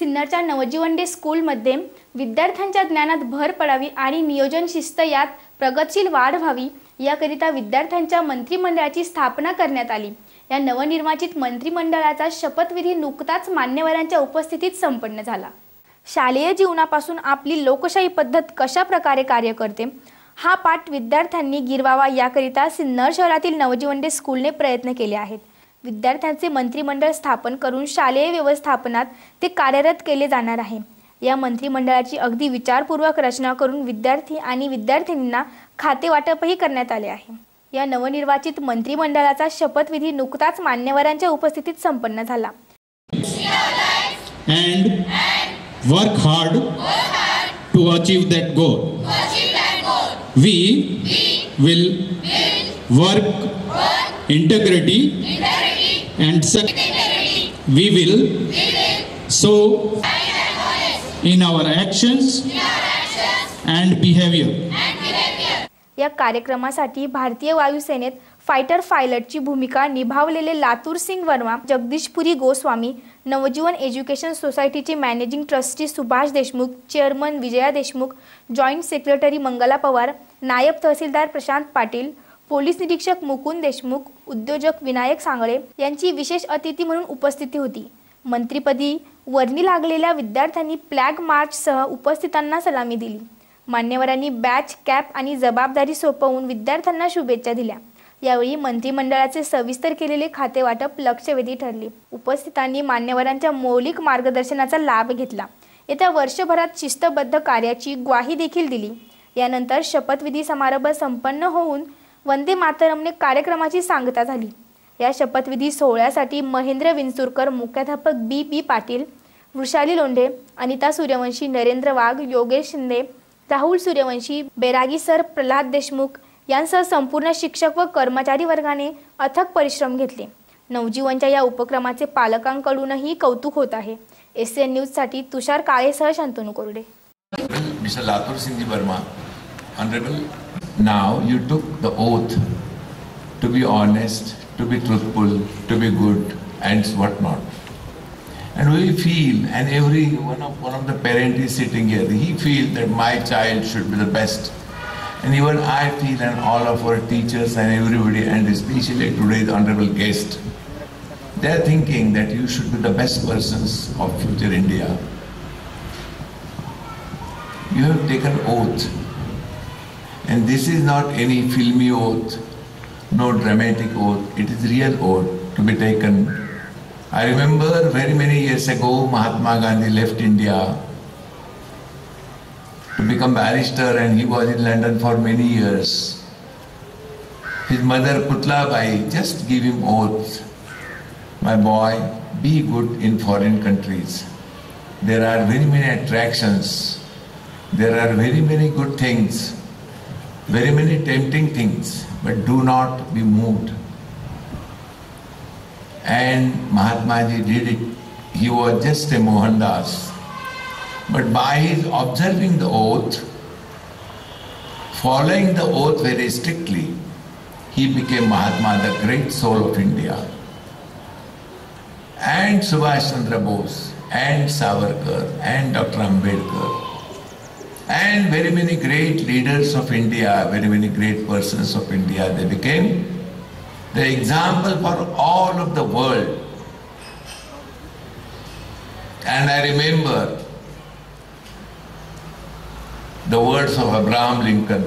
सिन्नरच्या नवजीवंडे स्कूलमध्ये विद्यार्थ्यांच्या ज्ञानात भर पडावी आणि नियोजन शिस्त यात प्रगतशील वाढ व्हावी याकरिता विद्यार्थ्यांच्या मंत्रिमंडळाची स्थापना करण्यात आली. या नवनिर्वाचित मंत्रिमंडळाचा शपथविधी नुकताच मान्यवरांच्या उपस्थितीत संपन्न झाला. शालेय जीवनापासून आपली लोकशाही पद्धत कशा प्रकारे कार्य करते हा पाठ विद्यार्थ्यांनी गिरवावा याकरिता सिन्नर शहरातील नवजीवन डे स्कूलने प्रयत्न केले आहेत. विद्यार्थ्यांचे मंत्रिमंडळ स्थापन करून शालेय व्यवस्थापनात ते कार्यरत केले जाणार आहे. या मंत्रिमंडळाची अगदी विचारपूर्वक रचना करून विद्यार्थी आणि विद्यार्थिनींना खाते वाटपही करण्यात आले आहे. या नवनिर्वाचित मंत्रिमंडळाचा शपथविधी नुकताच मान्यवरांच्या उपस्थितीत संपन्न झाला. And work hard to achieve that goal. We will work integrity and we will so in our actions and behavior. या कार्यक्रमासाठी भारतीय वायुसेनेत फायटर पायलटची भूमिका निभावलेले लातूर सिंग वर्मा जगदीशपुरी गोस्वामी नवजीवन एज्युकेशन सोसायटीचे managing trustee Subhash Deshmukh chairman Vijaya Deshmukh joint secretary Mangala Pawar नायब तहसीलदार Prashant Patil police निरीक्षक मुकुंद देशमुख उद्योजक विनायक सांगळे यांची विशेष अतिथी म्हणून उपस्थिती होती. मंत्रिपदी वर्णी लागलेल्या विद्यार्थ्यांनी प्लॅग मार्चसह उपस्थितांना सलामी दिली. मान्यवरांनी बॅच कॅप आणि जबाबदारी सोपवून विद्यार्थ्यांना शुभेच्छा दिल्या. यावेळी मंत्रिमंडळाचे सविस्तर केलेले खाते वाटप लक्षवेधी ठरले. उपस्थितांनी मान्यवरांच्या मौलिक मार्गदर्शनाचा लाभ घेतला. येत्या वर्षभरात शिस्तबद्ध कार्याची ग्वाही देखील दिली. यानंतर शपथविधी समारंभ संपन्न होऊन वंदे मातरमने कार्यक्रमाची सांगता झाली. या शपथविधी सोहळ्यासाठी महेंद्र विंचुरकर मुख्याध्यापक B P Patil Vrushali Londhe Anita Suryavanshi Narendra Wagh Yogesh Shinde Rahul Suryavanshi Beragi sir Pralhad Deshmukh यांसह संपूर्ण शिक्षक व कर्मचारी वर्गाने अथक परिश्रम घेतले. नवजीवनच्या या उपक्रमाचे पालकांकडूनही कौतुक होत आहे. एस एन न्यूजसाठी तुषार काळेसह Shantanu Korde. Mister Latur Sindhi Verma honourable now you took the oath to be honest, to be truthful, to be good, and what not. And we feel, and every one of one of the parent is sitting here, he feels that my child should be the best. And even I feel, and all of our teachers and everybody, and especially today's honorable guest, they are thinking that you should be the best persons of future India. You have taken oath. And this is not any filmy oath, no dramatic oath. It is real oath to be taken. I remember very many years ago, Mahatma Gandhi left India to become barrister and he was in London for many years. His mother Putla Bai just gave him oath. My boy, be good in foreign countries. There are very many attractions. There are very many good things, very many tempting things, but do not be moved. And Mahatma Ji did it. He was just a Mohandas. But by his observing the oath, following the oath very strictly, he became Mahatma, the great soul of India. And Subhash Chandra Bose, and Savarkar, and Dr. Ambedkar, and very many great leaders of India, very many great persons of India, they became the example for all of the world. And I remember the words of Abraham Lincoln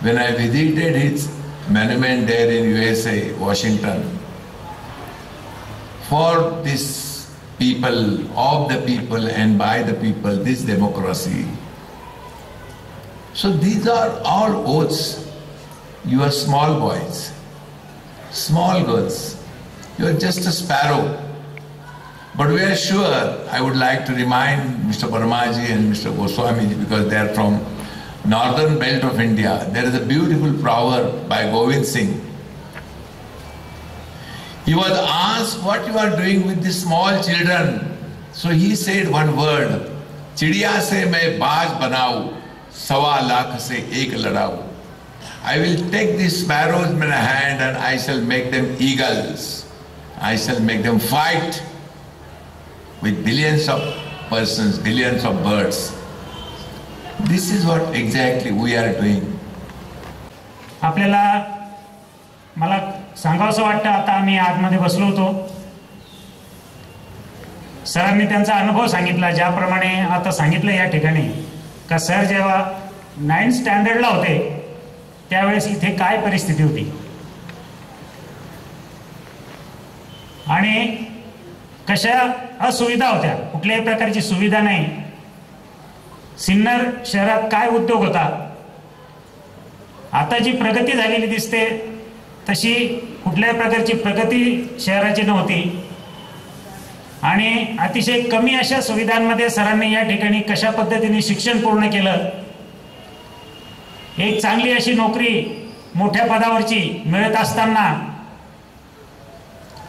when I visited his monument there in USA, Washington, for this people, of the people and by the people, this democracy. So these are all oaths. You are small boys, small girls. You are just a sparrow. But we are sure, I would like to remind Mr. Parmaji and Mr. Goswami because they are from northern belt of India. There is a beautiful proverb by Govind Singh. He was asked what you are doing with the small children. So he said one word, चिड़िया से मैं बाज बनाऊं सवा लाख से एक लड़ाऊं I will take these sparrows in my hand and I shall make them eagles. I shall make them fight with billions of persons, billions of birds. This is what exactly we are doing. आपल्याला मला सांगावंसं वाटतं. आता आम्ही आतमध्ये बसलो होतो. सरांनी त्यांचा अनुभव सांगितला ज्याप्रमाणे आता सांगितलं या ठिकाणी का सर जेव्हा नाईन्थ स्टँडर्डला होते त्यावेळेस इथे काय परिस्थिती होती? आणि कशा असुविधा होत्या? कुठल्याही प्रकारची सुविधा नाही. सिन्नर शहरात काय उद्योग होता? आता जी प्रगती झालेली दिसते तशी कुठल्याही प्रकारची प्रगती शहराची नव्हती. आणि अतिशय कमी अशा सुविधांमध्ये सरांनी या ठिकाणी कशा पद्धतीने शिक्षण पूर्ण केलं एक चांगली अशी नोकरी मोठ्या पदावरची मिळत असताना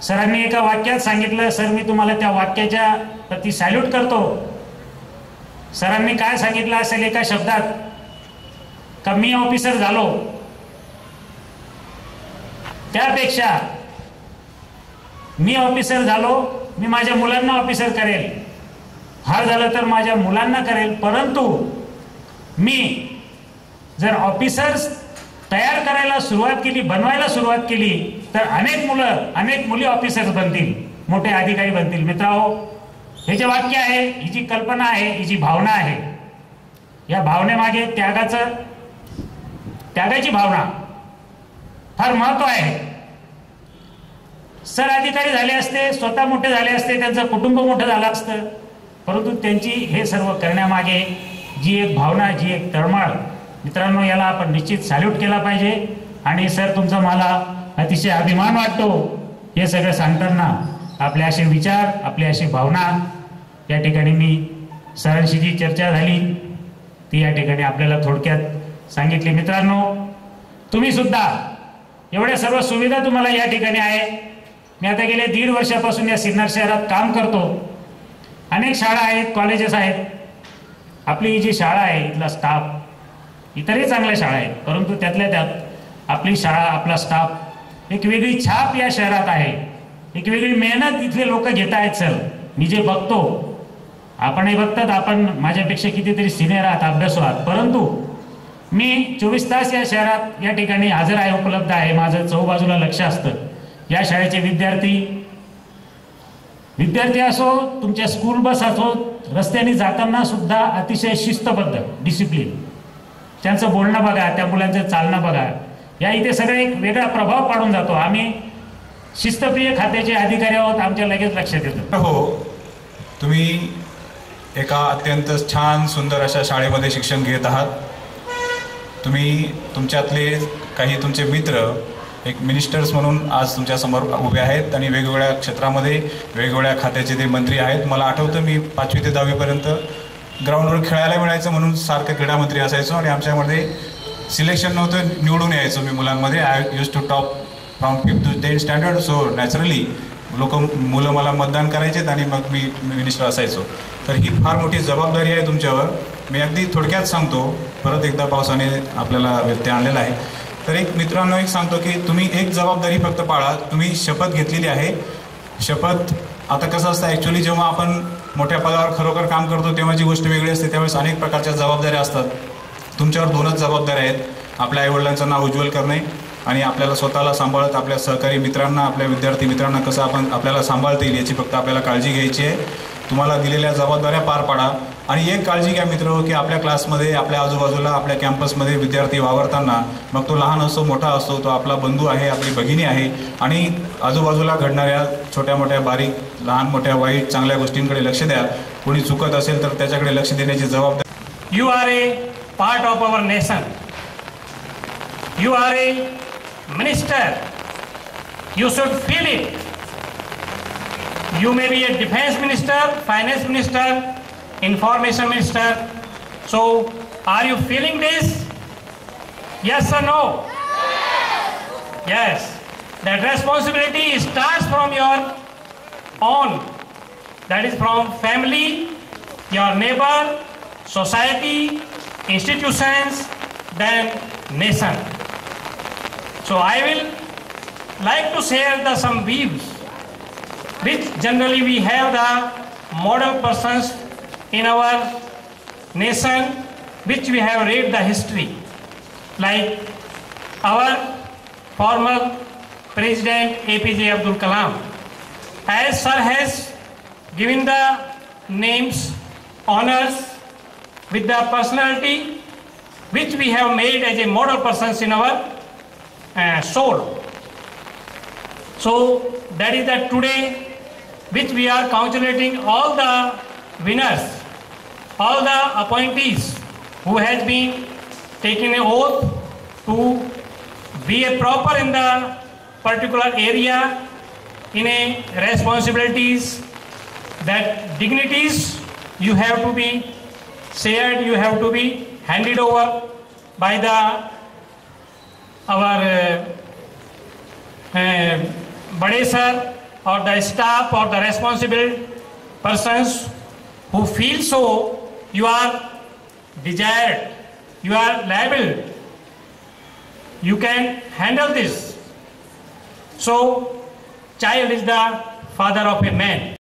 सरांनी एका वाक्यात सांगितलं सर मी तुम्हाला त्या वाक्याच्या प्रती सॅल्यूट करतो. सरांनी काय सांगितलं असेल एका शब्दात का मी ऑफिसर झालो. त्यापेक्षा मी ऑफिसर झालो मी माझ्या मुलांना ऑफिसर करेल. हार झालं तर माझ्या मुलांना करेल परंतु मी जर ऑफिसर्स तयार करायला सुरुवात केली बनवायला सुरुवात केली तर अनेक मुलं अनेक मुली ऑफिसर्स बनतील मोठे अधिकारी बनतील. मित्रांनो हे जे वाक्य आहे ही जी कल्पना आहे ही जी भावना आहे या भावनेमागे त्यागाचं त्यागाची भावना फार महत्त्व आहे. सर अधिकारी झाले असते स्वतः मोठे झाले असते त्यांचं कुटुंब मोठं झालं असतं. परंतु त्यांची हे सर्व करण्यामागे जी एक भावना जी एक तळमळ मित्रांनो याला आपण निश्चित सॅल्यूट केला पाहिजे. आणि सर तुमचा मला अतिशय अभिमान वाटतो. हे सगळं सांगताना आपले असे विचार आपली अशी भावना या ठिकाणी मी सरांशी जी चर्चा झाली ती या ठिकाणी आपल्याला थोडक्यात सांगितली. मित्रांनो तुम्ही सुद्धा एवढ्या सर्व सुविधा तुम्हाला या ठिकाणी आहे. मी आता गेले दीड वर्षापासून या सिन्नर शहरात काम करतो. अनेक शाळा आहेत कॉलेजेस आहेत. आपली ही जी शाळा आहे इथला स्टाफ इतरही चांगल्या शाळा आहेत. परंतु त्यातल्या त्यात आपली शाळा आपला स्टाफ एक वेगळी छाप या शहरात आहे. एक वेगळी मेहनत इथले लोक घेत आहेत सर मी जे बघतो आपणही बघतात आपण माझ्यापेक्षा कितीतरी सिनियर आहात अभ्यासू आहात. परंतु मी चोवीस तास या शहरात या ठिकाणी हजर आहे उपलब्ध आहे. माझं चौबाजूला लक्ष असतं. या शाळेचे विद्यार्थी विद्यार्थी असो तुमच्या स्कूल बस असो रस्त्याने जाताना सुद्धा अतिशय शिस्तबद्ध डिसिप्लिन त्यांचं बोलणं बघा त्या मुलांचं चालणं बघा. या इथे सगळे एक वेगळा प्रभाव पाडून जातो. आम्ही शिस्तप्रिय खात्याचे अधिकारी आहोत आमच्या लगेच लक्षात येतं हो तुम्ही एका अत्यंत छान सुंदर अशा शाळेमध्ये शिक्षण घेत आहात. तुम्ही तुमच्यातले काही तुमचे मित्र एक मिनिस्टर्स म्हणून आज तुमच्यासमोर उभे आहेत आणि वेगवेगळ्या क्षेत्रामध्ये वेगवेगळ्या खात्याचे ते मंत्री आहेत मला आठवतं मी पाचवी ते दहावीपर्यंत ग्राउंडवर खेळायला मिळायचं म्हणून सारखं क्रीडामंत्री असायचो आणि आमच्यामध्ये सिलेक्शन नव्हतं निवडून यायचो मी मुलांमध्ये. I use to top from fifth to tenth standard so naturally लोक मुलं मला मतदान करायचेत आणि मग मी मिनिस्टर असायचो. तर ही फार मोठी जबाबदारी आहे तुमच्यावर. मी अगदी थोडक्यात सांगतो परत एकदा पावसाने आपल्याला व्यत्यय आणलेला आहे. तर एक मित्रांनो एक सांगतो की तुम्ही एक जबाबदारी फक्त पाळा. तुम्ही शपथ घेतलेली आहे. शपथ आता कसं असतं ॲक्च्युली जेव्हा आपण मोठ्या पदावर खरोखर काम करतो तेव्हा जी गोष्ट वेगळी असते त्यावेळेस अनेक प्रकारच्या जबाबदाऱ्या असतात. तुमच्यावर दोनच जबाबदाऱ्या आहेत. आपल्या आईवडिलांचं नाव उज्ज्वल करणे आणि आपल्याला स्वतःला सांभाळत आपल्या सहकारी मित्रांना आपल्या विद्यार्थी मित्रांना कसं आपण आपल्याला सांभाळता येईल याची फक्त आपल्याला काळजी घ्यायची आहे. तुम्हाला दिलेल्या जबाबदाऱ्या पार पाडा. आणि एक काळजी घ्या मित्र की आपल्या क्लासमध्ये आपल्या आजूबाजूला आपल्या कॅम्पसमध्ये विद्यार्थी वावरताना मग तो लहान असो मोठा असो तो आपला बंधू आहे आपली भगिनी आहे आणि आजूबाजूला घडणाऱ्या छोट्या मोठ्या बारीक लहान मोठ्या वाईट चांगल्या गोष्टींकडे लक्ष द्या. कोणी चुकत असेल तर त्याच्याकडे लक्ष देण्याची जबाबदारी you are a part of our nation you are a minister you should feel it you may be a defence minister finance minister information minister. So, are you feeling this? Yes or no? Yes. yes. That responsibility starts from your own. That is from family, your neighbor, society, institutions, then nation. So I will like to share the some views which generally we have the model persons in our nation which we have read the history like our former president apj abdul kalam. As sir has given the names honors with the personality which we have made as a model persons in our uh, soul. So that is that today which we are congratulating all the winners all the appointees who has been taken an oath to be a proper in the particular area in a responsibilities that dignities you have to be shared you have to be handed over by the our uh, uh, bade sir or the staff or the responsible persons who feel so you are desired. You are liable. You can handle this. So child is the father of a man